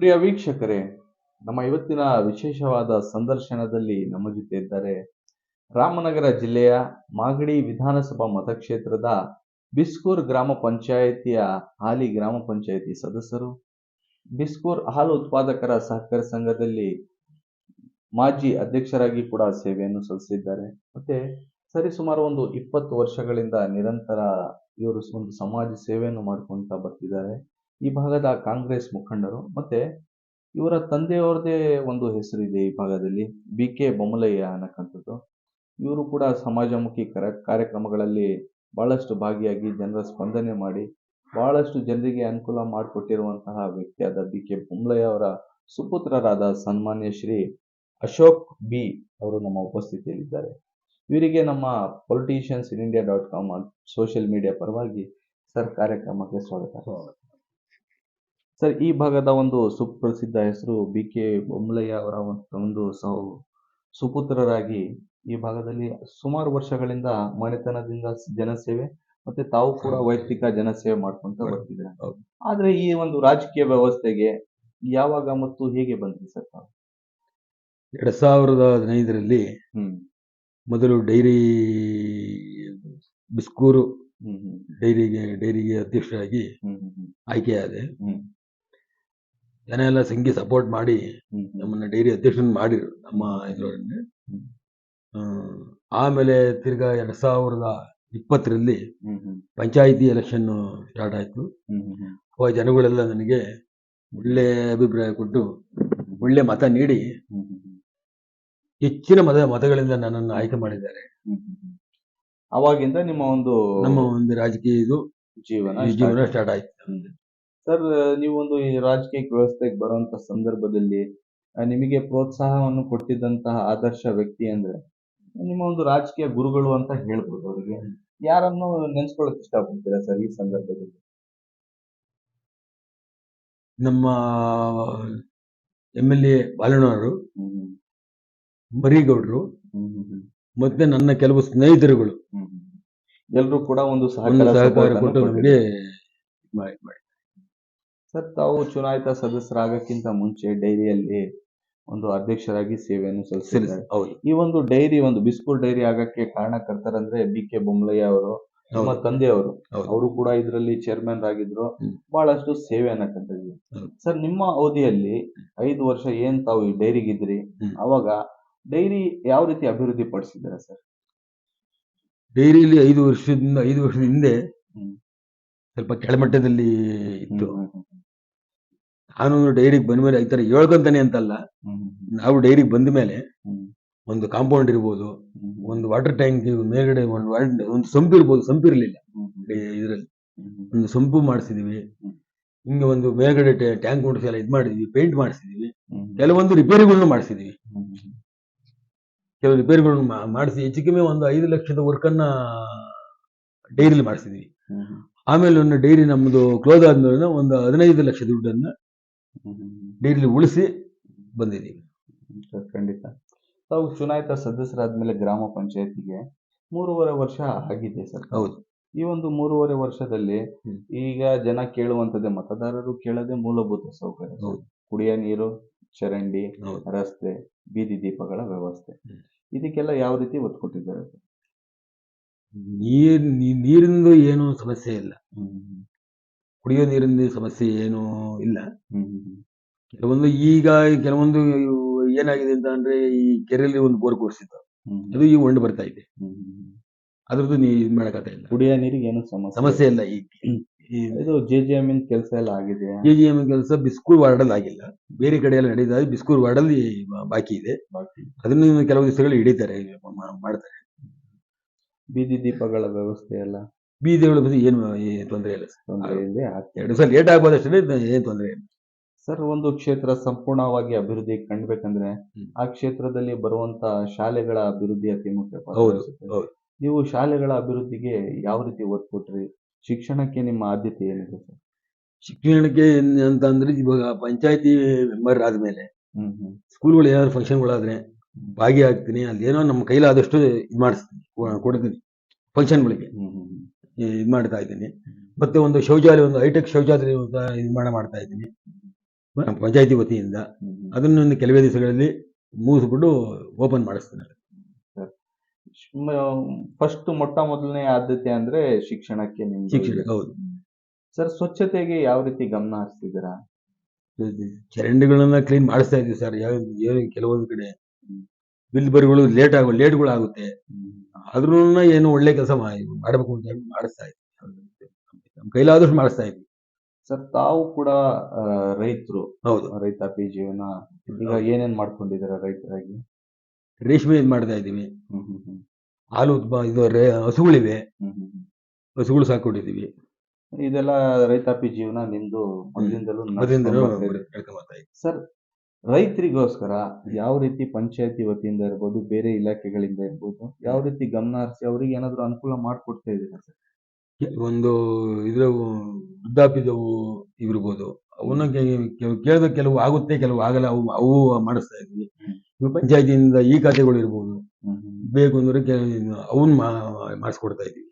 ಪ್ರಿಯ ವೀಕ್ಷಕರೇ, ನಮ್ಮ ಇವತ್ತಿನ ವಿಶೇಷವಾದ ಸಂದರ್ಶನದಲ್ಲಿ ನಮ್ಮ ಜೊತೆ ಇದ್ದಾರೆ ರಾಮನಗರ ಜಿಲ್ಲೆಯ ಮಾಗಡಿ ವಿಧಾನಸಭಾ ಮತಕ್ಷೇತ್ರದ ಬಿಸ್ಕೂರ್ ಗ್ರಾಮ ಪಂಚಾಯಿತಿಯ ಹಾಲಿ ಗ್ರಾಮ ಪಂಚಾಯಿತಿ ಸದಸ್ಯರು, ಬಿಸ್ಕೂರ್ ಹಾಲು ಉತ್ಪಾದಕರ ಸಹಕಾರ ಸಂಘದಲ್ಲಿ ಮಾಜಿ ಅಧ್ಯಕ್ಷರಾಗಿ ಕೂಡ ಸೇವೆಯನ್ನು ಸಲ್ಲಿಸಿದ್ದಾರೆ. ಮತ್ತೆ ಸರಿಸುಮಾರು ಒಂದು ಇಪ್ಪತ್ತು ವರ್ಷಗಳಿಂದ ನಿರಂತರ ಇವರು ಒಂದು ಸಮಾಜ ಸೇವೆಯನ್ನು ಮಾಡ್ಕೊಂತ ಬರ್ತಿದ್ದಾರೆ. ಈ ಭಾಗದ ಕಾಂಗ್ರೆಸ್ ಮುಖಂಡರು ಮತ್ತೆ ಇವರ ತಂದೆಯವರದೇ ಒಂದು ಹೆಸರಿದೆ ಈ ಭಾಗದಲ್ಲಿ ಬಿ ಕೆ ಬೊಮ್ಮಲಯ್ಯ ಅನ್ನಕ್ಕಂಥದ್ದು. ಇವರು ಕೂಡ ಸಮಾಜಮುಖಿ ಕರ, ಕಾರ್ಯಕ್ರಮಗಳಲ್ಲಿ ಬಹಳಷ್ಟು ಭಾಗಿಯಾಗಿ ಜನರ ಸ್ಪಂದನೆ ಮಾಡಿ, ಬಹಳಷ್ಟು ಜನರಿಗೆ ಅನುಕೂಲ ಮಾಡಿಕೊಟ್ಟಿರುವಂತಹ ವ್ಯಕ್ತಿಯಾದ ಬಿ ಕೆ ಬೊಮ್ಮಲಯ್ಯ ಅವರ ಸುಪುತ್ರರಾದ ಸನ್ಮಾನ್ಯ ಶ್ರೀ ಅಶೋಕ್ ಬಿ ಅವರು ನಮ್ಮ ಉಪಸ್ಥಿತಿಯಲ್ಲಿದ್ದಾರೆ. ಇವರಿಗೆ ನಮ್ಮ politicians in India dot com social media ಪರವಾಗಿ ಸರ್ ಕಾರ್ಯಕ್ರಮಕ್ಕೆ ಸ್ವಾಗತ. ಸರ್ ಈ ಭಾಗದ ಒಂದು ಸುಪ್ರಸಿದ್ಧ ಹೆಸರು ಬಿ ಕೆ ಬೊಮ್ಮಲಯ್ಯ ಅವರ ಒಂದು ಸಹು ಸುಪುತ್ರರಾಗಿ ಈ ಭಾಗದಲ್ಲಿ ಸುಮಾರು ವರ್ಷಗಳಿಂದ ಮನೆತನದಿಂದ ಜನಸೇವೆ ಮತ್ತೆ ತಾವು ಕೂಡ ವೈಯಕ್ತಿಕ ಜನಸೇವೆ ಮಾಡ್ಕೊಂತ ಬರ್ತಿದ್ದಾರೆ. ಆದ್ರೆ ಈ ಒಂದು ರಾಜಕೀಯ ವ್ಯವಸ್ಥೆಗೆ ಯಾವಾಗ ಮತ್ತು ಹೇಗೆ ಬಂದ್ರಿ ಸರ್ ತಾವು? ಎರಡ್ ಸಾವಿರದ ಹದಿನೈದರಲ್ಲಿ ಹ್ಮ್. ಮೊದಲು ಡೈರಿ ಬಿಸ್ಕೂರು ಡೈರಿಗೆ ಡೈರಿಗೆ ಅಧ್ಯಕ್ಷರಾಗಿ ಆಯ್ಕೆಯಾದೆ. ಹ್ಮ್. ಜನ ಎಲ್ಲ ಸಂಘಿ ಸಪೋರ್ಟ್ ಮಾಡಿ ನಮ್ಮನ್ನ ಡೈರಿ ಅಧ್ಯಕ್ಷನ ಮಾಡಿರು ನಮ್ಮ ಇದ್ರೊಳಗೆ ಆಮೇಲೆ ತಿರ್ಗಾ ಎರಡ್ ಸಾವಿರದ ಇಪ್ಪತ್ತರಲ್ಲಿ ಪಂಚಾಯಿತಿ ಎಲೆಕ್ಷನ್ ಸ್ಟಾರ್ಟ್ ಆಯ್ತು. ಅವಾಗ ಜನಗಳೆಲ್ಲ ನನಗೆ ಒಳ್ಳೆ ಅಭಿಪ್ರಾಯ ಕೊಟ್ಟು ಒಳ್ಳೆ ಮತ ನೀಡಿ ಹೆಚ್ಚಿನ ಮತ ಮತಗಳಿಂದ ನನ್ನನ್ನು ಆಯ್ಕೆ ಮಾಡಿದ್ದಾರೆ. ಅವಾಗಿಂದ ನಿಮ್ಮ ಒಂದು ನಮ್ಮ ಒಂದು ರಾಜಕೀಯ ಇದು ಜೀವನ ಜೀವನ ಸ್ಟಾರ್ಟ್ ಆಯ್ತು. ಸರ್ ನೀವು ಒಂದು ಈ ರಾಜಕೀಯ ವ್ಯವಸ್ಥೆಗೆ ಬರುವಂತ ಸಂದರ್ಭದಲ್ಲಿ ಆ, ನಿಮಗೆ ಪ್ರೋತ್ಸಾಹವನ್ನು ಕೊಟ್ಟಿದ್ದಂತಹ ಆದರ್ಶ ವ್ಯಕ್ತಿ ಅಂದ್ರೆ ನಿಮ್ಮ ಒಂದು ರಾಜಕೀಯ ಗುರುಗಳು ಅಂತ ಹೇಳ್ಬೋದು ಅವರಿಗೆ. ಯಾರನ್ನು ನೆನ್ಸ್ಕೊಳಕ್ ಇಷ್ಟಪಡ್ತೀರಾ ಸರ್ ಈ ಸಂದರ್ಭದಲ್ಲಿ? ನಮ್ಮ ಎಂ ಎಲ್ ಎ ಬಾಲಣ್ಣವರು ಹ್ಮ್ ಹ್ಮ್. ಮರಿಗೌಡರು ಹ್ಮ್ ಹ್ಮ್ ಹ್ಮ್. ಮತ್ತೆ ನನ್ನ ಕೆಲವು ಸ್ನೇಹಿತರುಗಳು. ಹ್ಮ್ ಹ್ಮ್. ಎಲ್ರೂ ಕೂಡ ಒಂದು ಒಂದು ಸಹಕಾರ ಸಹಕಾರ support ಅನ್ನು ಕೊಟ್ಟು ಕೊಟ್ಟಿದ್ದಾರೆ. ನಮಗೆ ಮಾಡಿ ಸರ್ ತಾವು ಚುನಾಯಿತ ಸದಸ್ಯರಾಗಕ್ಕಿಂತ ಮುಂಚೆ ಡೈರಿಯಲ್ಲಿ ಒಂದು ಅಧ್ಯಕ್ಷರಾಗಿ ಸೇವೆಯನ್ನು ಸಲ್ಲಿಸಿದ್ದಾರೆ. ಹೌದು. ಈ ಒಂದು ಡೈರಿ ಒಂದು ಬಿಸ್ಕೂರ್ ಡೈರಿ ಆಗಕ್ಕೆ ಕಾರಣಕರ್ತರಂದ್ರೆ ಬಿ ಕೆ ಬೊಮ್ಮಲಯ್ಯ ಅವರು ನಮ್ಮ ತಂದೆಯವರು. ಅವರು ಕೂಡ ಇದರಲ್ಲಿ ಚೇರ್ಮನ್ ಆಗಿದ್ರು. ಬಹಳಷ್ಟು ಸೇವೆಯನ್ನ ಕಂಡಿದ್ವಿ ಸರ್ ನಿಮ್ಮ ಅವಧಿಯಲ್ಲಿ ಐದು ವರ್ಷ ಏನ್ ತಾವು ಈ ಡೈರಿಗಿದ್ರಿ. ಅವಾಗ ಡೈರಿ ಯಾವ ರೀತಿ ಅಭಿವೃದ್ಧಿ ಪಡಿಸಿದ್ದಾರೆ ಸರ್? ಡೈರಿಯಲ್ಲಿ ಐದು ವರ್ಷದಿಂದ ಐದು ವರ್ಷದ ಹಿಂದೆ ಸ್ವಲ್ಪ ಕೆಳಮಟ್ಟದಲ್ಲಿ ಇತ್ತು. ನಾನು ಡೈರಿಗೆ ಬಂದ ಮೇಲೆ ಈ ತರ ಹೇಳ್ಕೊಂತಾನೆ ಅಂತಲ್ಲ ನಾವು ಡೈರಿಗೆ ಬಂದ ಮೇಲೆ ಒಂದು ಕಾಂಪೌಂಡ್ ಇರ್ಬೋದು ಒಂದು ವಾಟರ್ ಟ್ಯಾಂಕ್ ಮೇಲ್ಗಡೆ ಒಂದು ಒಂದು ಸಂಪು ಇರ್ಬೋದು ಸಂಪು ಇರಲಿಲ್ಲ ಇದರಲ್ಲಿ. ಒಂದು ಸಂಪು ಮಾಡಿಸಿದೀವಿ. ಹಿಂಗೆ ಒಂದು ಮೇಲ್ಗಡೆ ಟ್ಯಾಂಕ್ ಮುಂಡಿಸಿ ಎಲ್ಲ ಇದು ಮಾಡಿದ್ವಿ ಪೇಂಟ್ ಮಾಡಿಸಿದೀವಿ ಕೆಲವೊಂದು ರಿಪೇರಿಗಳನ್ನು ಮಾಡಿಸಿದೀವಿ. ಕೆಲವು ರಿಪೇರಿಗಳನ್ನು ಮಾಡಿಸಿ ಹೆಚ್ಚು ಕಮ್ಮಿ ಒಂದು ಐದು ಲಕ್ಷದ ವರ್ಕನ್ನ ಡೈರಿಲಿ ಮಾಡಿಸಿದ್ವಿ. ಆಮೇಲೆ ಒಂದು ಡೈರಿ ನಮ್ಮದು ಕ್ಲೋಸ್ ಆದ್ಮೇಲೆ ಒಂದು ಹದಿನೈದು ಲಕ್ಷ ದುಡ್ಡನ್ನ ಹ್ಮ್. ಉಳಿಸಿ ಬಂದಿದ್ದೀವಿ ಸರ್, ಖಂಡಿತ ತಾವು ಚುನಾಯಿತ ಸದಸ್ಯರಾದ ಮೇಲೆ ಗ್ರಾಮ ಪಂಚಾಯತಿಗೆ ಮೂರುವರೆ ವರ್ಷ ಆಗಿದೆ ಸರ್ ಹೌದು ಈ ಒಂದು ಮೂರುವರೆ ವರ್ಷದಲ್ಲಿ ಈಗ ಜನ ಕೇಳುವಂತದ್ದೇ ಮತದಾರರು ಕೇಳದೆ ಮೂಲಭೂತ ಸೌಕರ್ಯ ಸರ್. ಹೌದು. ಕುಡಿಯ ನೀರು ಚರಂಡಿ ಹೌದು ರಸ್ತೆ ಬೀದಿ ದೀಪಗಳ ವ್ಯವಸ್ಥೆ. ಇದಕ್ಕೆಲ್ಲ ಯಾವ ರೀತಿ ಒತ್ತು ಕೊಟ್ಟಿದ್ದಾರೆ ಸರ್? ನೀರ್ ನೀ- ನೀರಿಂದು ಏನು ಸಮಸ್ಯೆ ಇಲ್ಲ ಕುಡಿಯೋ ನೀರಿನ ಸಮಸ್ಯೆ ಏನು ಇಲ್ಲ. ಕೆಲವೊಂದು ಈಗ ಕೆಲವೊಂದು ಏನಾಗಿದೆ ಅಂತ ಅಂದ್ರೆ ಈ ಕೆರೆಯಲ್ಲಿ ಒಂದು ಬೋರ್ ಕೊಡಿಸಿದ್ದು ಅದು ಈಗ ಹೊಂಡು ಬರ್ತಾ ಇದೆ. ಅದ್ರದ್ದು ನೀ ಇದು ಮಾಡಕತ್ತೆ ಇಲ್ಲ. ಕುಡಿಯೋ ನೀರಿಗೆ ಏನು ಸಮಸ್ಯೆ ಸಮಸ್ಯೆ ಇಲ್ಲ. ಈಗ. ಇದು ಜೆ ಜಿ ಎಂ ಕೆಲಸ ಎಲ್ಲ ಆಗಿದೆ. ಜೆ ಜಿ ಎಂ ಕೆಲಸ ಬಿಸ್ಕೂರ್ ವಾರ್ಡಲ್ಲಿ ಆಗಿಲ್ಲ. ಬೇರೆ ಕಡೆ ಎಲ್ಲ ನಡೀತಾ ಬಿಸ್ಕೂರ್ ವಾರ್ಡಲ್ಲಿ ಬಾಕಿ ಇದೆ. ಅದನ್ನ ಕೆಲವು ದಿವಸಗಳು ಹಿಡಿತಾರೆ ಮಾಡ್ತಾರೆ. ಬೀದಿ ದೀಪಗಳ ವ್ಯವಸ್ಥೆ ಎಲ್ಲ. ಬೀದಿಗಳ ಬಗ್ಗೆ ಏನು ತೊಂದರೆ ಇಲ್ಲ ಆಗ್ತಿದೆ ಎರಡು ಸಲ ಲೇಟ್ ಆಗ್ಬೋದಷ್ಟೇ ಏನು ತೊಂದರೆ ಇಲ್ಲ ಸರ್ ಒಂದು ಕ್ಷೇತ್ರ ಸಂಪೂರ್ಣವಾಗಿ ಅಭಿವೃದ್ಧಿ ಕಂಡ್ಬೇಕಂದ್ರೆ ಹ್ಮ್. ಆ ಕ್ಷೇತ್ರದಲ್ಲಿ ಬರುವಂತಹ ಶಾಲೆಗಳ ಅಭಿವೃದ್ಧಿ ಅತಿ ಮುಖ್ಯ ಪಾತ್ರ ಹೌದು, ವಹಿಸುತ್ತೆ. ಹೌದು. ನೀವು ಶಾಲೆಗಳ ಅಭಿವೃದ್ಧಿಗೆ ಯಾವ ರೀತಿ ಒತ್ತು ಕೊಟ್ರಿ ಶಿಕ್ಷಣಕ್ಕೆ ನಿಮ್ಮ ಆದ್ಯತೆ ಏನಿದೆ ಸರ್ ಶಿಕ್ಷಣಕ್ಕೆ ಏನ್ ಅಂತ ಅಂದ್ರೆ ಇವಾಗ ಪಂಚಾಯತಿ ಮೆಂಬರ್ ಆದ್ಮೇಲೆ ಹ್ಮ್ ಹ್ಮ್ ಸ್ಕೂಲ್ಗಳು ಏನಾದ್ರು ಫಂಕ್ಷನ್ಗಳಾದ್ರೆ ಭಾಗಿಯಾಗ್ತೀನಿ ಅಲ್ಲಿ ಏನೋ ನಮ್ಮ ಕೈಲಾದಷ್ಟು ಇದು ಮಾಡಿಸ್ತೀನಿ ಕೊ- ಕೊಡ್ತೀನಿ ಫಂಕ್ಷನ್ಗಳಿಗೆ ಹ್ಮ್ ಹ್ಮ್ ಹ್ಮ್. ಇದು ಮಾಡ್ತಾ ಇದ್ದೀನಿ. ಮತ್ತೆ ಒಂದು ಶೌಚಾಲಯ ಒಂದು ಹೈಟೆಕ್ ಶೌಚಾಲಯ ನಿರ್ಮಾಣ ಮಾಡ ಮಾಡ್ತಾ ಇದ್ದೀನಿ. ಪಂಚಾಯತಿ ವತಿಯಿಂದ. ಅದನ್ನು ಕೆಲವೇ ದಿವಸಗಳಲ್ಲಿ ಮುಗಿಸ್ಬಿಟ್ಟು ಓಪನ್ ಮಾಡಿಸ್ತೇನೆ. ಫಸ್ಟ್ ಮೊಟ್ಟ ಮೊದಲನೇ ಆದ್ಯತೆ ಅಂದ್ರೆ ಶಿಕ್ಷಣಕ್ಕೆ ಶಿಕ್ಷಣ ಹೌದು. ಸರ್ ಸ್ವಚ್ಛತೆಗೆ ಯಾವ ರೀತಿ ಗಮನ ಹರಿಸ್ತಿದ್ದೀರಾ? ಚರಂಡಿಗಳನ್ನ ಕ್ಲೀನ್ ಮಾಡಿಸ್ತಾ ಇದ್ದೀವಿ ಸರ್. ಯಾವ ಕೆಲವೊಂದು ಕಡೆ ಬಿಲ್ ಬರಿಗಳು ಲೇಟ್ ಆಗೋ ಲೇಟ್ಗಳು ಆಗುತ್ತೆ ಆದ್ರೂ ಏನು ಒಳ್ಳೆ ಕೆಲಸ ಮಾಡಬೇಕು ಅಂತ ಹೇಳಿ ಮಾಡಿಸ್ತಾ ಇದ್ವಿ. ನಮ್ಮ ಕೈಲಾದಷ್ಟು ಮಾಡಿಸ್ತಾ ಇದ್ವಿ. ಸರ್ ತಾವು ಕೂಡ ರೈತರು ಹೌದು. ರೈತಾಪಿ ಜೀವನ ಈಗ ಏನೇನ್ ಮಾಡ್ಕೊಂಡಿದ್ದೀರಾ ರೈತರಾಗಿ? ರೇಷ್ಮೆ ಇದು ಮಾಡ್ತಾ ಇದ್ದೀವಿ. ಹಾಲು ಉತ್ಪ ಇದು ರೇ- ಹಸುಗಳಿವೆ. ಹ್ಮ್ ಹ್ಮ್ ಹ್ಮ್. ಹಸುಗಳು ಸಾಕೊಂಡಿದ್ದೀವಿ ಇದೆಲ್ಲ ರೈತಾಪಿ ಜೀವನ ನಿಮ್ದು ಮೊದಲಿಂದಲೂ ಸರ್ ರೈತರಿಗೋಸ್ಕರ ಯಾವ ರೀತಿ ಪಂಚಾಯತಿ ವತಿಯಿಂದ ಇರ್ಬೋದು ಬೇರೆ ಇಲಾಖೆಗಳಿಂದ ಇರ್ಬೋದು ಯಾವ ರೀತಿ ಗಮನ ಹರಿಸಿ ಅವರಿಗೆ ಏನಾದರೂ ಅನುಕೂಲ ಮಾಡಿಕೊಡ್ತಾ ಇದ್ದೀರಾ ಸರ್? ಒಂದು ಇದ್ರ ವೃದ್ಧಾಪ್ಯದವು ಇರ್ಬೋದು. ಅವನ್ನ ಕೇಳಿದ ಕೆಲವು ಆಗುತ್ತೆ ಕೆಲವು ಆಗಲ್ಲ ಅವು ಅವು ಮಾಡಿಸ್ತಾ ಇದ್ವಿ. ಪಂಚಾಯತಿಯಿಂದ ಈ ಖಾತೆಗಳು ಇರ್ಬೋದು. ಬೇಕು ಅಂದ್ರೆ ಅವನ್ ಮಾಡಿಸ್ಕೊಡ್ತಾ ಇದ್ವಿ.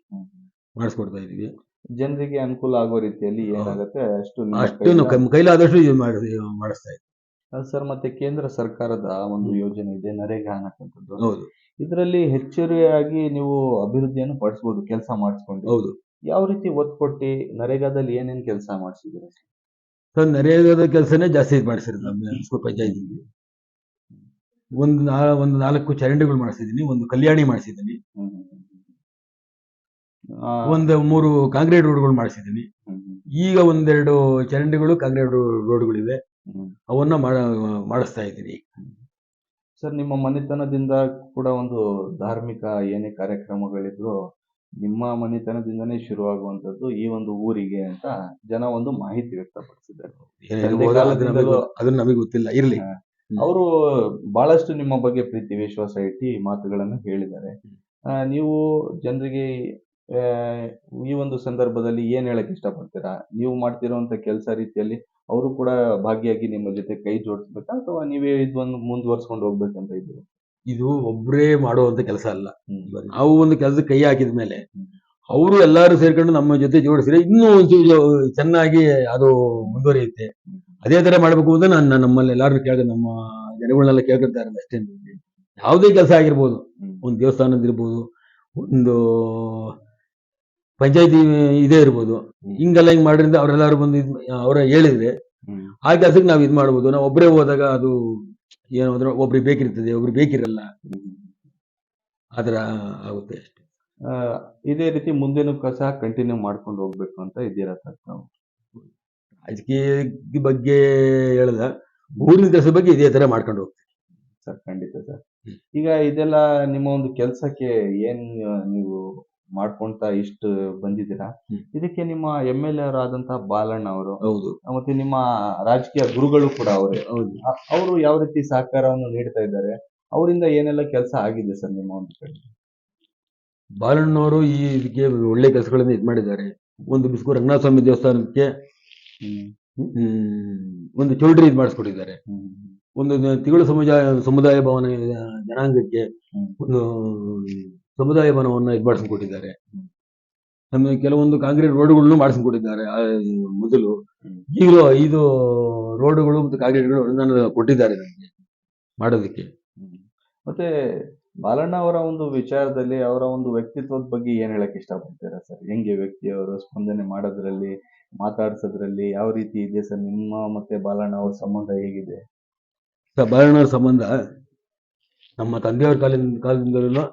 ಮಾಡಿಸ್ಕೊಡ್ತಾ ಇದ್ವಿ. ಜನರಿಗೆ ಅನುಕೂಲ ಆಗೋ ರೀತಿಯಲ್ಲಿ ಏನಾಗುತ್ತೆ ಅಷ್ಟು ಅಷ್ಟು ಕೈಲಾದಷ್ಟು ಮಾಡಿಸ್ತಾ ಇದ್ವಿ. ಸರ್ ಮತ್ತೆ ಕೇಂದ್ರ ಸರ್ಕಾರದ ಒಂದು ಯೋಜನೆ ಇದೆ ನರೇಗಾ ಅನ್ನಕ್ಕಂಥದ್ದು ಹೌದು. ಇದರಲ್ಲಿ ಹೆಚ್ಚುವರಿಯಾಗಿ ನೀವು ಅಭಿವೃದ್ಧಿಯನ್ನು ಪಡಿಸಬಹುದು ಕೆಲಸ ಮಾಡಿಸ್ಕೊಂಡು. ಹೌದು. ಯಾವ ರೀತಿ ಒತ್ತು ಕೊಟ್ಟು ನರೇಗಾದಲ್ಲಿ ಏನೇನ್ ಕೆಲಸ ಮಾಡಿಸಿದ್ದೀರಾ ಸರ್? ನರೇಗಾದ ಕೆಲಸನೇ ಜಾಸ್ತಿ ಇದು ಮಾಡಿಸಿರೋದು ನಮ್ಮ ಪಂಚಾಯತಿ ಒಂದು ನಾ ಒಂದು ನಾಲ್ಕು ಚರಂಡಿಗಳು ಮಾಡಿಸಿದ್ದೀನಿ ಒಂದು ಕಲ್ಯಾಣಿ ಮಾಡಿಸಿದ್ದೀನಿ. ಆ, ಒಂದು ಮೂರು ಕಾಂಕ್ರೀಟ್ ರೋಡ್ಗಳು ಮಾಡಿಸಿದ್ದೀನಿ. ಈಗ ಒಂದೆರಡು ಚರಂಡಿಗಳು ಕಾಂಕ್ರೀಟ್ ರೋಡ್ಗಳಿವೆ. ಅವನ್ನ ಮಾಡ- ಮಾಡಿಸ್ತಾ ಇದ್ದೀನಿ ಸರ್ ನಿಮ್ಮ ಮನೆತನದಿಂದ ಕೂಡ ಒಂದು ಧಾರ್ಮಿಕ ಏನೇ ಕಾರ್ಯಕ್ರಮಗಳಿದ್ರು ನಿಮ್ಮ ಮನೆತನದಿಂದನೇ ಶುರುವಾಗುವಂತದ್ದು ಈ ಒಂದು ಊರಿಗೆ ಅಂತ ಜನ ಒಂದು ಮಾಹಿತಿ ವ್ಯಕ್ತಪಡಿಸಿದ್ದಾರೆ. ನಮಗೆ ಗೊತ್ತಿಲ್ಲ. ಇರಲಿ. ಅವರು ಬಹಳಷ್ಟು ನಿಮ್ಮ ಬಗ್ಗೆ ಪ್ರೀತಿ ವಿಶ್ವಾಸ ಇಟ್ಟು ಮಾತುಗಳನ್ನು ಹೇಳಿದ್ದಾರೆ. ಆ, ನೀವು ಜನರಿಗೆ ಈ ಒಂದು ಸಂದರ್ಭದಲ್ಲಿ ಏನ್ ಹೇಳಕ್ ಇಷ್ಟಪಡ್ತೀರಾ? ನೀವು ಮಾಡ್ತಿರುವಂತ ಕೆಲಸ ರೀತಿಯಲ್ಲಿ ಅವರು ಕೂಡ ಭಾಗಿಯಾಗಿ ನಿಮ್ಮ ಜೊತೆ ಕೈ ಜೋಡಿಸ್ಬೇಕಾ ಅಥವಾ ನೀವೇ ಇದನ್ನು ಮುಂದುವರ್ಸ್ಕೊಂಡು ಹೋಗ್ಬೇಕಂತ ಇದ್ದೀರಾ? ಇದು ಒಬ್ಬರೇ ಮಾಡುವಂತ ಕೆಲಸ ಅಲ್ಲ. ನಾವು ಒಂದು ಕೆಲಸ ಕೈ ಹಾಕಿದ ಮೇಲೆ ಅವರು ಎಲ್ಲರೂ ಸೇರ್ಕೊಂಡು ನಮ್ಮ ಜೊತೆ ಜೋಡಿಸಿದ್ರೆ ಇನ್ನೂ ಒಂಚೂರು ಚೆನ್ನಾಗಿ ಅದು ಮುಂದುವರಿಯುತ್ತೆ. ಅದೇ ತರ ಮಾಡಬೇಕು ಅಂತ ನಾನು ನಮ್ಮಲ್ಲಿ ಎಲ್ಲರೂ ಕೇಳಿದೆ ನಮ್ಮ ಜನಗಳನ್ನೆಲ್ಲ ಕೇಳ್ಕೊಳ್ತಾ ಇರೋದು ಅಷ್ಟೇ ಯಾವುದೇ ಕೆಲಸ ಆಗಿರ್ಬೋದು. ಒಂದು ದೇವಸ್ಥಾನದ ಇರ್ಬೋದು ಒಂದು ಪಂಚಾಯತಿ ಇದೇ ಇರ್ಬೋದು. ಹಿಂಗೆಲ್ಲ ಹಿಂಗ್ ಮಾಡಿದ್ರಿಂದ ಅವರೆಲ್ಲರೂ ಬಂದು ಇದು ಅವರ ಹೇಳಿದ್ರೆ. ಆ ಕೆಲಸಕ್ಕೆ ನಾವು ಇದು ಮಾಡ್ಬೋದು. ನಾವು ಒಬ್ಬರೇ ಹೋದಾಗ ಅದು ಏನು ಅಂದ್ರೆ ಒಬ್ರಿಗೆ ಬೇಕಿರ್ತದೆ ಒಬ್ರಿಗೆ ಬೇಕಿರಲ್ಲ. ಆದ್ರ ಆ ಥರ ಆಗುತ್ತೆ ಅಷ್ಟೇ. ಆ, ಇದೇ ರೀತಿ ಮುಂದೆನೂ ಕಸ ಕಂಟಿನ್ಯೂ ಮಾಡ್ಕೊಂಡು ಹೋಗ್ಬೇಕು ಅಂತ ಇದ್ದೀರಾ ಸರ್ ತಾವು? ರಾಜಕೀಯ ಬಗ್ಗೆ ಹೇಳಿದ ಊರಿನ ಕೆಲಸ ಬಗ್ಗೆ ಇದೇ ತರ ಮಾಡ್ಕೊಂಡು ಹೋಗ್ತೀವಿ. ಸರ್ ಖಂಡಿತ ಸರ್. ಈಗ ಇದೆಲ್ಲ ನಿಮ್ಮ ಒಂದು ಕೆಲಸಕ್ಕೆ ಏನ್ ನೀವು ಮಾಡ್ಕೊಂತ ಇಷ್ಟು ಬಂದಿದ್ದೀರಾ? ಇದಕ್ಕೆ ನಿಮ್ಮ ಎಂ ಎಲ್ ಎ ಆದಂತಹ ಬಾಲಣ್ಣ ಅವರು ಹೌದು. ಮತ್ತೆ ನಿಮ್ಮ ರಾಜಕೀಯ ಗುರುಗಳು ಕೂಡ ಅವರೇ. ಹೌದು. ಅವರು ಯಾವ ರೀತಿ ಸಹಕಾರವನ್ನು ನೀಡ್ತಾ ಇದ್ದಾರೆ? ಅವರಿಂದ ಏನೆಲ್ಲ ಕೆಲಸ ಆಗಿದೆ ಸರ್ ನಿಮ್ಮ ಒಂದು ಕಡೆ? ಬಾಲಣ್ಣವರು ಈ ಇದಕ್ಕೆ ಒಳ್ಳೆ ಕೆಲಸಗಳನ್ನ ಇದು ಮಾಡಿದ್ದಾರೆ. ಒಂದು ಬಿಸ್ಕು ರಂಗನಾಥ ಸ್ವಾಮಿ ದೇವಸ್ಥಾನಕ್ಕೆ ಹ್ಮ್, ಒಂದು ಚೌಲ್ಟ್ರಿ ಇದು ಮಾಡಿಸ್ಕೊಟ್ಟಿದ್ದಾರೆ. ಒಂದು ತಿಂಗಳು ಸಮುದಾಯ ಸಮುದಾಯ ಭವನ ಜನಾಂಗಕ್ಕೆ ಒಂದು ಸಮುದಾಯ ಭವನವನ್ನು ಇದು ಮಾಡಿಸ್ಕೊಟ್ಟಿದ್ದಾರೆ. ನಮಗೆ ಕೆಲವೊಂದು ಕಾಂಕ್ರೀಟ್ ರೋಡ್ಗಳನ್ನು ಮಾಡಿಸ್ಕೊಟ್ಟಿದ್ದಾರೆ ಆ, ಮೊದಲು. ಈಗಲೂ ಐದು ರೋಡ್ಗಳು ಮತ್ತು ಕಾಂಕ್ರೀಟ್ಗಳು ಅನುದಾನ ಕೊಟ್ಟಿದ್ದಾರೆ ನಮಗೆ ಮಾಡೋದಕ್ಕೆ ಮತ್ತೆ ಬಾಲಣ್ಣ ಅವರ ಒಂದು ವಿಚಾರದಲ್ಲಿ ಅವರ ಒಂದು ವ್ಯಕ್ತಿತ್ವದ ಬಗ್ಗೆ ಏನ್ ಹೇಳಕ್ ಇಷ್ಟಪಡ್ತೀರಾ ಸರ್ ಹೆಂಗೆ ವ್ಯಕ್ತಿ ಅವರು ಸ್ಪಂದನೆ ಮಾಡೋದ್ರಲ್ಲಿ ಮಾತಾಡ್ಸೋದ್ರಲ್ಲಿ ಯಾವ ರೀತಿ ಇದೆ ಸರ್ ನಿಮ್ಮ ಮತ್ತೆ ಬಾಲಣ್ಣ ಅವ್ರ ಸಂಬಂಧ ಹೇಗಿದೆ ಸರ್ ಬಾಲಣ್ಣ ಅವ್ರ ಸಂಬಂಧ ನಮ್ಮ ತಂದೆಯವ್ರ ಕಾಲದಿಂದ ಕಾಲದಿಂದಲೂ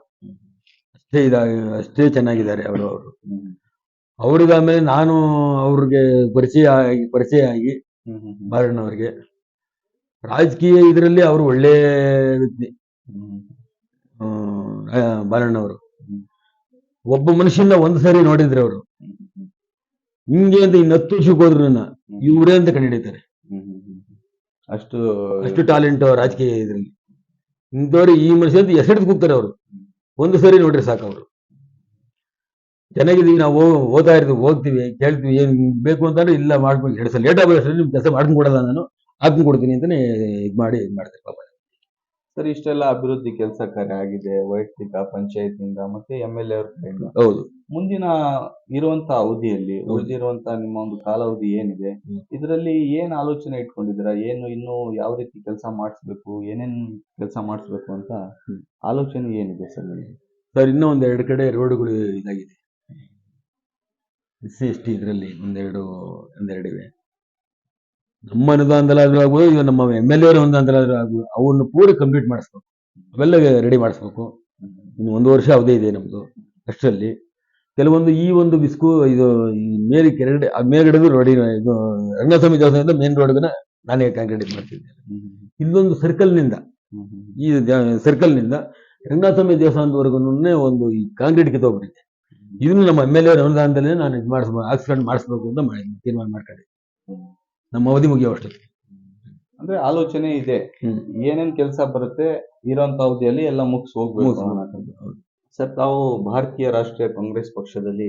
ಅಷ್ಟೇ ಇದ ಅಷ್ಟೇ ಚೆನ್ನಾಗಿದ್ದಾರೆ ಅವರು. ಅವರು ಅವ್ರಿಗಾಮೇಲೆ ನಾನು ಅವ್ರಿಗೆ ಪರಿಚಯ ಆಗಿ ಪರಿಚಯ ಆಗಿ ಬಾರಣ್ಣವ್ರಿಗೆ. ರಾಜಕೀಯ ಇದರಲ್ಲಿ ಅವರು ಒಳ್ಳೆ ವ್ಯಕ್ತಿ. ಬಾರಣ್ಣವರು ಬಾಲಣ್ಣವರು ಒಬ್ಬ ಮನುಷ್ಯನ ಒಂದು ಸಾರಿ ನೋಡಿದ್ರೆ ಅವರು. ಹಿಂಗೆ ಅಂತ ಇನ್ನು ಹತ್ತು ವರ್ಷಕ್ಕೆ ಹೋದ್ರು ನನ್ನ. ಇವರೇ ಅಂತ ಕಂಡಿಡಿತಾರೆ. ಅಷ್ಟು ಅಷ್ಟು ಟ್ಯಾಲೆಂಟ್ ರಾಜಕೀಯ ಇದರಲ್ಲಿ. ಇಂಥವ್ರು ಈ ಮನುಷ್ಯ ಅಂತ ಹೆಸರಿದ್ ಕೂಗ್ತಾರೆ ಅವರು. ಒಂದು ಸರಿ ನೋಡ್ರಿ ಸಾಕು ಅವರು ಚೆನ್ನಾಗಿದ್ದೀವಿ ನಾವು, ಓದಾ ಇರ್ತೀವಿ ಹೋಗ್ತೀವಿ ಕೇಳ್ತೀವಿ, ಏನು ಬೇಕು ಅಂತಂದ್ರೆ ಇಲ್ಲ ಮಾಡ್ಬೇಕು ಎರಡು ಸಲ ಲೇಟ್ ಆಗೋ ನಿಮ್ಮ ಕೆಲಸ ಮಾಡ್ಕೊಂಡು ಕೊಡಲ್ಲ ನಾನು ಹಾಕೊಂಡು ಕೊಡ್ತೀನಿ ಅಂತಾನೆ ಇದು ಮಾಡಿ, ಇದು ಮಾಡ್ತೀನಿ ಪಾಪ. ಸರ್ ಇಷ್ಟೆಲ್ಲ ಅಭಿವೃದ್ಧಿ ಕೆಲಸ ಕಾರ್ಯ ಆಗಿದೆ ವೈಯಕ್ತಿಕ ಪಂಚಾಯತಿಂದ ಮತ್ತೆ ಎಂ ಎಲ್ ಎ ಅವ್ರ ಕಡೆಯಿಂದ. ಹೌದು. ಮುಂದಿನ ಇರುವಂತ ಅವಧಿಯಲ್ಲಿ. ಉಳಿದಿರುವಂತ ನಿಮ್ಮ ಒಂದು ಕಾಲಾವಧಿ ಏನಿದೆ. ಇದರಲ್ಲಿ ಏನ್ ಆಲೋಚನೆ ಇಟ್ಕೊಂಡಿದ್ದೀರಾ ಏನು ಇನ್ನು ಯಾವ ರೀತಿ ಕೆಲಸ ಮಾಡಿಸ್ಬೇಕು ಏನೇನ್ ಕೆಲಸ ಮಾಡಿಸ್ಬೇಕು ಅಂತ ಆಲೋಚನೆ ಏನಿದೆ ಸರ್ ನಿಮಗೆ? ಸರ್ ಇನ್ನೂ ಒಂದ್ ಎರಡು ಕಡೆ ರೋಡ್ಗಳು ಇದಾಗಿದೆ. ಎಸ್ ಸಿ ಎಸ್ ಟಿ ಇದರಲ್ಲಿ ಒಂದೆರಡು ಒಂದೆರಡಿವೆ ನಮ್ಮ ಅನುದಾನದಲ್ಲಾದ್ರೂ ಆಗ್ಬೋದು ಈಗ ನಮ್ಮ ಎಂ ಎಲ್ ಎ ಅನುದಾನದಲ್ಲಾದ್ರೂ ಆಗ್ಬೋದು ಅವನ್ನ ಪೂರ ಕಂಪ್ಲೀಟ್ ಮಾಡಿಸ್ಬೇಕು. ಅವೆಲ್ಲ ರೆಡಿ ಮಾಡಿಸ್ಬೇಕು. ಇನ್ನು ಒಂದು ವರ್ಷ ಅವಧಿ ಇದೆ ನಮ್ಮದು ಅಷ್ಟರಲ್ಲಿ. ಕೆಲವೊಂದು ಈ ಒಂದು ಬಿಸ್ಕು, ಇದು ಈ ಮೇಲೆ ಕೆರಡೆ ಆ ಮೇಲ್ಗಡೆದು ರೋಡಿ, ಇದು ರಂಗಸ್ವಾಮಿ ದೇವಸ್ಥಾನದಿಂದ ಮೇನ್ ರೋಡ್ಗನ ನಾನೇ ಕಾಂಕ್ರೀಟ್ ಮಾಡ್ತಿದ್ದೆ ಇಲ್ಲೊಂದು ಸರ್ಕಲ್ನಿಂದ ಈ ಸರ್ಕಲ್ನಿಂದ ರಂಗನಾಥಸ್ವಾಮಿ ದೇವಸ್ಥಾನದವರೆಗೂ ಒಂದು ಈ ಕಾಂಕ್ರೀಟ್ ಕಿತ್ತೋಗ್ಬಿಟ್ಟಿದೆ ಇದನ್ನು ನಮ್ಮ ಎಂ ಎಲ್ ಎ ಅನುದಾನದಲ್ಲೇ ನಾನು ಇದು ಮಾಡಿಸ್ಬೋದು ಆಕ್ಸಿಡೆಂಟ್ ಮಾಡಿಸ್ಬೇಕು ಅಂತ ಮಾಡಿ, ತೀರ್ಮಾನ ಮಾಡ್ಕೊಂಡಿದ್ದೆ. ನಮ್ಮ ಅವಧಿ ಮುಗಿಯೋ ಅಷ್ಟೊತ್ತಿಗೆ ಅಂದ್ರೆ ಆಲೋಚನೆ ಇದೆ. ಏನೇನ್ ಕೆಲಸ ಬರುತ್ತೆ ಇರೋಂತ ಅವಧಿಯಲ್ಲಿ ಎಲ್ಲ ಮುಗಿಸ್ ಹೋಗ್ಬೇಕು ಅನ್ನೋದು. ಸರ್ ತಾವು ಭಾರತೀಯ ರಾಷ್ಟ್ರೀಯ ಕಾಂಗ್ರೆಸ್ ಪಕ್ಷದಲ್ಲಿ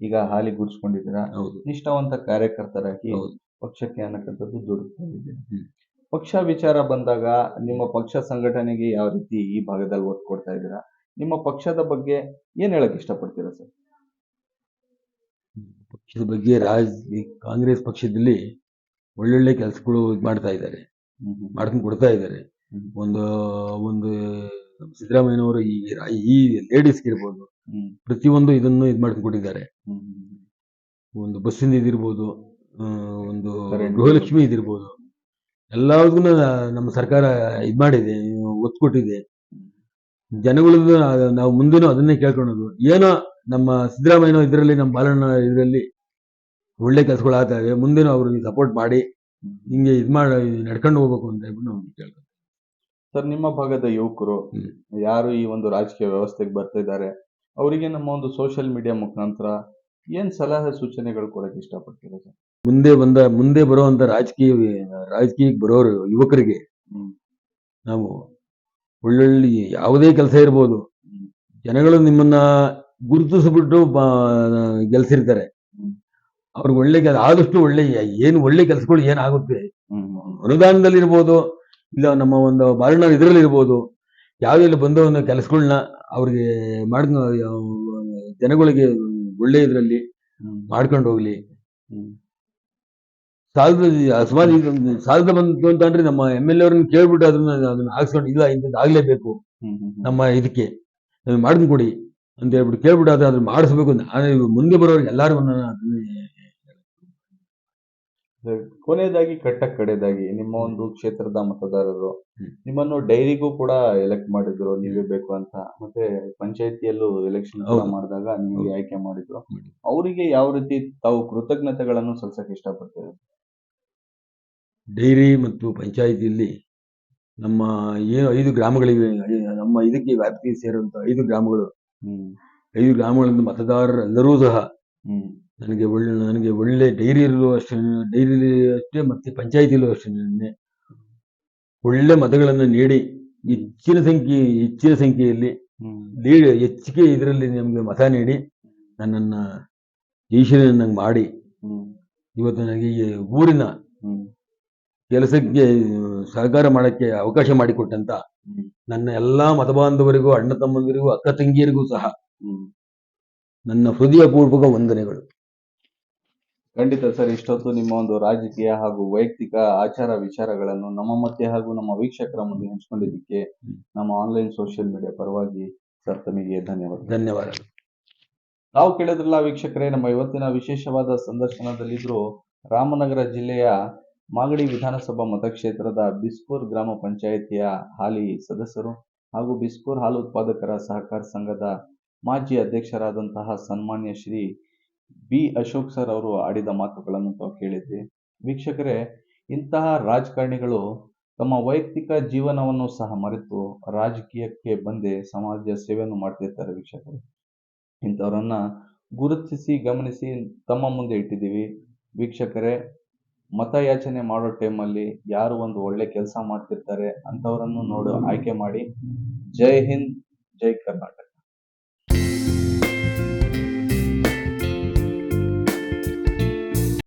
ಈಗ ಹಾಲಿ ಗುರ್ಸ್ಕೊಂಡಿದ್ದೀರಾ ಹೌದು ನಿಷ್ಠಾವಂತ ಕಾರ್ಯಕರ್ತರಾಗಿ ಹೌದು. ಪಕ್ಷಕ್ಕೆ ಅನ್ನಕ್ಕಂಥದ್ದು ದುಡಿಕೊಂಡಿದ್ದೀರಾ ಹ್ಮ್. ಪಕ್ಷ ವಿಚಾರ ಬಂದಾಗ ನಿಮ್ಮ ಪಕ್ಷ ಸಂಘಟನೆಗೆ ಯಾವ ರೀತಿ ಈ ಭಾಗದಲ್ಲಿ ಒತ್ತು ಕೊಡ್ತಾ ಇದ್ದೀರಾ ನಿಮ್ಮ ಪಕ್ಷದ ಬಗ್ಗೆ ಏನ್ ಹೇಳಕ್ ಇಷ್ಟಪಡ್ತೀರಾ ಸರ್ ಪಕ್ಷದ ಬಗ್ಗೆ ರಾಜ ಈ ಕಾಂಗ್ರೆಸ್ ಪಕ್ಷದಲ್ಲಿ ಒಳ್ಳೊಳ್ಳೆ ಕೆಲಸಗಳು ಇದು ಮಾಡ್ತಾ ಇದ್ದಾರೆ ಮಾಡ್ಕೊಂಡು ಕೊಡ್ತಾ ಇದ್ದಾರೆ ಒಂದು ಒಂದು ಸಿದ್ದರಾಮಯ್ಯನವರು ಈ ಈ ಲೇಡೀಸ್ಗೆ ಇರ್ಬೋದು ಪ್ರತಿಯೊಂದು ಇದನ್ನು ಇದು ಮಾಡ್ಕೊಂಡು ಕೊಟ್ಟಿದ್ದಾರೆ. ಒಂದು ಬಸ್ಸಿಂದ ಇದಿರ್ಬೋದು ಒಂದು. ಗೃಹಲಕ್ಷ್ಮಿ ಇದಿರ್ಬೋದು. ಎಲ್ಲದಕ್ಕೂ ನಮ್ಮ ಸರ್ಕಾರ ಇದು ಮಾಡಿದೆ ಒತ್ತು ಕೊಟ್ಟಿದೆ. ಜನಗಳದ್ದು ನಾವು ಮುಂದೆನೂ ಅದನ್ನೇ ಕೇಳ್ಕೊಳೋದು. ಏನೋ ನಮ್ಮ ಸಿದ್ದರಾಮಯ್ಯನೋ ಇದರಲ್ಲಿ ನಮ್ಮ ಬಾಲಣ್ಣ ಇದರಲ್ಲಿ ಒಳ್ಳೆ ಕೆಲಸಗಳಾಗ್ತವೆ ಮುಂದೆನೂ ಅವ್ರಿಗೆ ಸಪೋರ್ಟ್ ಮಾಡಿ ಹಿಂಗೆ ಇದು ಮಾಡಿ ನಡ್ಕೊಂಡು ಹೋಗ್ಬೇಕು ಅಂತ ಹೇಳ್ಬಿಟ್ಟು ನಾವು ಸರ್ ನಿಮ್ಮ ಭಾಗದ ಯುವಕರು ಯಾರು ಈ ಒಂದು ರಾಜಕೀಯ ವ್ಯವಸ್ಥೆಗೆ ಬರ್ತಾ ಇದ್ದಾರೆ? ಅವರಿಗೆ ನಮ್ಮ ಒಂದು ಸೋಷಿಯಲ್ ಮೀಡಿಯಾ ಮುಖಾಂತರ ಏನ್ ಸಲಹೆ ಸೂಚನೆಗಳು ಕೊಡಕ್ಕೆ ಇಷ್ಟಪಡ್ತೀರಾ ಸರ್? ಮುಂದೆ ಬಂದ ಮುಂದೆ ಬರುವಂತ ರಾಜಕೀಯ ರಾಜಕೀಯಕ್ಕೆ ಬರೋರು ಯುವಕರಿಗೆ ನಾವು ಒಳ್ಳೊಳ್ಳೆ ಯಾವುದೇ ಕೆಲಸ ಇರ್ಬೋದು. ಜನಗಳು ನಿಮ್ಮನ್ನ ಗುರುತಿಸ್ಬಿಟ್ಟು ಬ- ಗೆಲ್ಸಿರ್ತಾರೆ. ಅವ್ರಿಗೆ ಒಳ್ಳೆ ಕೆಲಸ ಆದಷ್ಟು ಒಳ್ಳೆ ಏನು ಒಳ್ಳೆ ಕೆಲಸಗಳು ಏನಾಗುತ್ತೆ. ಅನುದಾನದಲ್ಲಿ ಇರ್ಬೋದು ಇಲ್ಲ ನಮ್ಮ ಒಂದು ಬಾರಣ ಇದರಲ್ಲಿ ಇರ್ಬೋದು ಯಾವ್ದೆಲ್ಲ ಬಂದ ಒಂದು ಕೆಲಸಗಳನ್ನ ಅವ್ರಿಗೆ ಮಾಡ್ ಜನಗಳಿಗೆ ಒಳ್ಳೆ ಇದರಲ್ಲಿ. ಮಾಡ್ಕೊಂಡು ಹೋಗ್ಲಿ ಹ್ಮ್. ಸಾಲದ ಅಕಸ್ಮಾತ್ ಈಗ ಸಾಲದ ಬಂತು ಅಂತಂದ್ರೆ ನಮ್ಮ ಎಂ ಎಲ್ ಅವ್ರನ್ನ ಕೇಳ್ಬಿಟ್ಟು ಅದನ್ನ ಅದನ್ನ ಹಾಕ್ಸ್ಕೊಂಡು ಇಲ್ಲ ಇಂಥದ್ದು ಆಗ್ಲೇಬೇಕು. ನಮ್ಮ ಇದಕ್ಕೆ ಅದನ್ನ ಮಾಡ್ಕೊಂಡು ಕೊಡಿ ಅಂತ ಹೇಳ್ಬಿಟ್ಟು ಕೇಳ್ಬಿಟ್ಟು ಅದು ಅದನ್ನ ಮಾಡಿಸ್ಬೇಕು ಅಂತ ಮುಂದೆ ಬರೋರಿಗೆ ಎಲ್ಲರೂ ಅದನ್ನೇ ಕೊನೆಯದಾಗಿ ಕಟ್ಟ ಕಡೆಯದಾಗಿ ನಿಮ್ಮ ಒಂದು ಕ್ಷೇತ್ರದ ಮತದಾರರು. ನಿಮ್ಮನ್ನು ಡೈರಿಗೂ ಕೂಡ ಎಲೆಕ್ಟ್ ಮಾಡಿದ್ರು ನೀವೇ ಬೇಕು ಅಂತ. ಮತ್ತೆ ಪಂಚಾಯತಿಯಲ್ಲೂ ಎಲೆಕ್ಷನ್ ಮಾಡಿದಾಗ ನಿಮಗೆ ಆಯ್ಕೆ ಮಾಡಿದ್ರು. ಅವರಿಗೆ ಯಾವ ರೀತಿ ತಾವು ಕೃತಜ್ಞತೆಗಳನ್ನು ಸಲ್ಸಕ್ಕೆ ಇಷ್ಟಪಡ್ತೇವೆ ಡೈರಿ ಮತ್ತು ಪಂಚಾಯಿತಿಯಲ್ಲಿ ನಮ್ಮ ಏನು ಐದು ಗ್ರಾಮಗಳಿವೆ ನಮ್ಮ ಇದಕ್ಕೆ ವ್ಯಾಪ್ತಿಗೆ ಸೇರುವಂತ ಐದು ಗ್ರಾಮಗಳು. ಹ್ಮ್. ಐದು ಗ್ರಾಮಗಳಿಂದ ಮತದಾರರೆಲ್ಲರೂ ಸಹ ಹ್ಮ್. ನನಗೆ ಒಳ್ಳೆ ನನಗೆ ಒಳ್ಳೆ ಡೈರಿಯಲ್ಲೂ ಅಷ್ಟೇ ಡೈರಿ ಅಷ್ಟೇ ಮತ್ತೆ ಪಂಚಾಯಿತಿಲೂ ಅಷ್ಟೇ ಒಳ್ಳೆ ಮತಗಳನ್ನು ನೀಡಿ ಹೆಚ್ಚಿನ ಸಂಖ್ಯೆ ಹೆಚ್ಚಿನ ಸಂಖ್ಯೆಯಲ್ಲಿ ಹೆಚ್ಚಿಗೆ ಇದರಲ್ಲಿ ನಿಮಗೆ ಮತ ನೀಡಿ ನನ್ನನ್ನ ನಂಗೆ ಮಾಡಿ. ಇವತ್ತು ನನಗೆ ಈ ಊರಿನ ಕೆಲಸಕ್ಕೆ ಸಹಕಾರ ಮಾಡೋಕ್ಕೆ ಅವಕಾಶ ಮಾಡಿಕೊಟ್ಟಂತ ನನ್ನ ನನ್ನ ಎಲ್ಲಾ ಮತಬಾಂಧವರಿಗೂ ಅಣ್ಣ ತಮ್ಮಂದಿರಿಗೂ ಅಕ್ಕ ತಂಗಿಯರಿಗೂ ಸಹ ನನ್ನ ಹೃದಯಪೂರ್ವಕ ವಂದನೆಗಳು. ಖಂಡಿತ ಸರ್ ಇಷ್ಟೊತ್ತು ನಿಮ್ಮ ಒಂದು ರಾಜಕೀಯ ಹಾಗೂ ವೈಯಕ್ತಿಕ ಆಚಾರ ವಿಚಾರಗಳನ್ನು ನಮ್ಮ ಮಧ್ಯೆ ಹಾಗೂ ನಮ್ಮ ವೀಕ್ಷಕರ ಮುಂದೆ ಹಂಚಿಕೊಂಡಿದ್ದಕ್ಕೆ ನಮ್ಮ ಆನ್ಲೈನ್ ಸೋಷಿಯಲ್ ಮೀಡಿಯಾ ಪರವಾಗಿ ಸರ್ ತಮಗೆ ಧನ್ಯವಾದ. ಧನ್ಯವಾದಗಳು ನಾವು ಕೇಳಿದ್ರಲ್ಲ ವೀಕ್ಷಕರೇ ನಮ್ಮ ಇವತ್ತಿನ ವಿಶೇಷವಾದ ಸಂದರ್ಶನದಲ್ಲಿದ್ರು ರಾಮನಗರ ಜಿಲ್ಲೆಯ ಮಾಗಡಿ ವಿಧಾನಸಭಾ ಮತಕ್ಷೇತ್ರದ ಬಿಸ್ಕೂರ್ ಗ್ರಾಮ ಪಂಚಾಯಿತಿಯ ಹಾಲಿ ಸದಸ್ಯರು ಹಾಗೂ ಬಿಸ್ಕೂರ್ ಹಾಲು ಉತ್ಪಾದಕರ ಸಹಕಾರ ಸಂಘದ ಮಾಜಿ ಅಧ್ಯಕ್ಷರಾದಂತಹ ಸನ್ಮಾನ್ಯ ಶ್ರೀ ಬಿ. ಅಶೋಕ್ ಸರ್ ಅವರು ಆಡಿದ ಮಾತುಗಳನ್ನು ತಾವು ಕೇಳಿದ್ವಿ. ವೀಕ್ಷಕರೇ, ಇಂತಹ ರಾಜಕಾರಣಿಗಳು ತಮ್ಮ ವೈಯಕ್ತಿಕ ಜೀವನವನ್ನು ಸಹ ಮರೆತು ರಾಜಕೀಯಕ್ಕೆ ಬಂದೇ ಸಮಾಜ ಸೇವೆಯನ್ನು ಮಾಡ್ತಿರ್ತಾರೆ ವೀಕ್ಷಕರು. ಇಂಥವರನ್ನ ಗುರುತಿಸಿ ಗಮನಿಸಿ ತಮ್ಮ ಮುಂದೆ ಇಟ್ಟಿದ್ದೀವಿ. ವೀಕ್ಷಕರೇ, ಮತಯಾಚನೆ ಮಾಡೋ ಟೈಮಲ್ಲಿ ಯಾರು ಒಂದು ಒಳ್ಳೆ ಕೆಲಸ ಮಾಡ್ತಿರ್ತಾರೆ ಅಂಥವರನ್ನು ನೋಡು ಆಯ್ಕೆ ಮಾಡಿ. ಜೈ ಹಿಂದ್, ಜೈ ಕರ್ನಾಟಕ.